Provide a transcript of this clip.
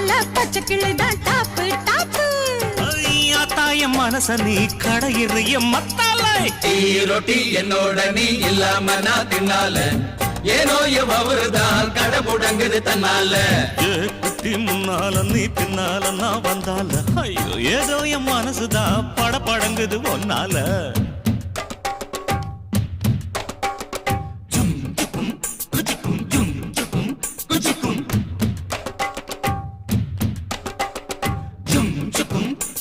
மேல பச்சை கிளிதான் top top ஐயா தாயம் மனச நீ கடையிறிய மத்தாலை டீ ரொட்டி என்னோட நீ இல்லாம நான் தின்னால. ஏனோ எவ்வருதான் கடை முடங்குது தன்னால. குட்டி முன்னால நீ பின்னால நான் வந்தால. ஐயோ ஏதோ என் மனசுதான் பட படங்குது ஒன்னால 嘭！嘭